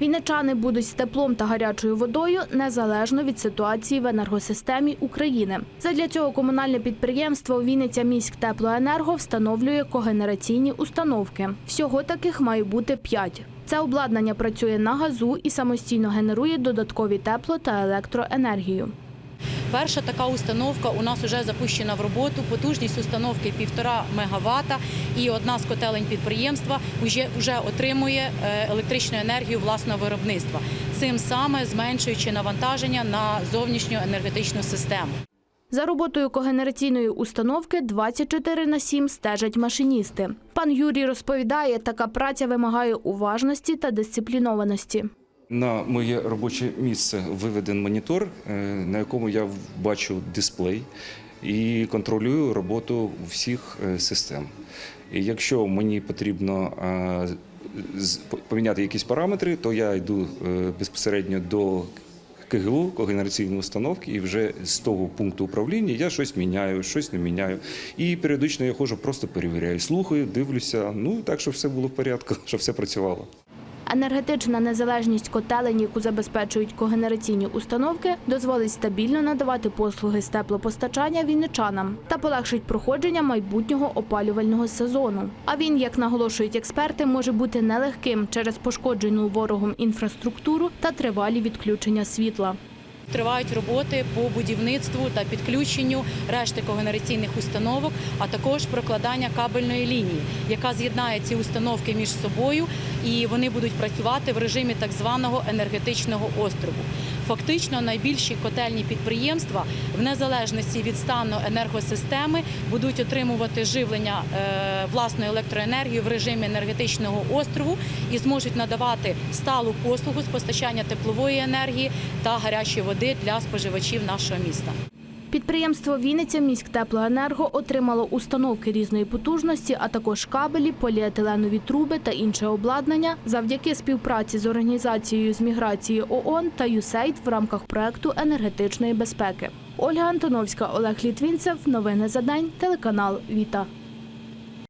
Вінничани будуть з теплом та гарячою водою незалежно від ситуації в енергосистемі України. Задля цього комунальне підприємство Вінниця міськ теплоенерго встановлює когенераційні установки. Всього таких має бути п'ять. Це обладнання працює на газу і самостійно генерує додаткові тепло та електроенергію. Перша така установка у нас вже запущена в роботу. Потужність установки 1,5 МВт і одна з котелень підприємства вже, вже отримує е, електричну енергію власного виробництва, цим саме зменшуючи навантаження на зовнішню енергетичну систему. За роботою когенераційної установки 24 на 7 стежать машиністи. Пан Юрій розповідає, така праця вимагає уважності та дисциплінованості. На моє робоче місце виведен монітор, е, на якому я бачу дисплей і контролюю роботу всіх е, систем. І якщо мені потрібно е, поміняти якісь параметри, то я йду безпосередньо до КГУ, когенераційної установки, і вже з того пункту управління я щось міняю, щось не міняю. І періодично я ходжу, просто перевіряю, слухаю, дивлюся. Ну так, щоб все було в порядку, щоб все працювало. Енергетична незалежність котелень, яку забезпечують когенераційні установки, дозволить стабільно надавати послуги з теплопостачання вінничанам та полегшить проходження майбутнього опалювального сезону. А він, як наголошують експерти, може бути нелегким через пошкоджену ворогом інфраструктуру та тривалі відключення світла. Тривають роботи по будівництву та підключенню решти когенераційних установок, а також прокладання кабельної лінії, яка з'єднає ці установки між собою, і вони будуть працювати в режимі так званого енергетичного острову. Фактично, найбільші котельні підприємства, в незалежності від стану енергосистеми, будуть отримувати живлення е, власної електроенергії в режимі енергетичного острову і зможуть надавати сталу послугу з постачання теплової енергії та гарячої води для споживачів нашого міста. Підприємство Вінниця міськтеплоенерго отримало установки різної потужності, а також кабелі, поліетиленові труби та інше обладнання завдяки співпраці з організацією з міграції ООН та ЮСЕЙД в рамках проекту енергетичної безпеки. Ольга Антоновська, Олег Літвінцев. Новини за день. Телеканал Віта.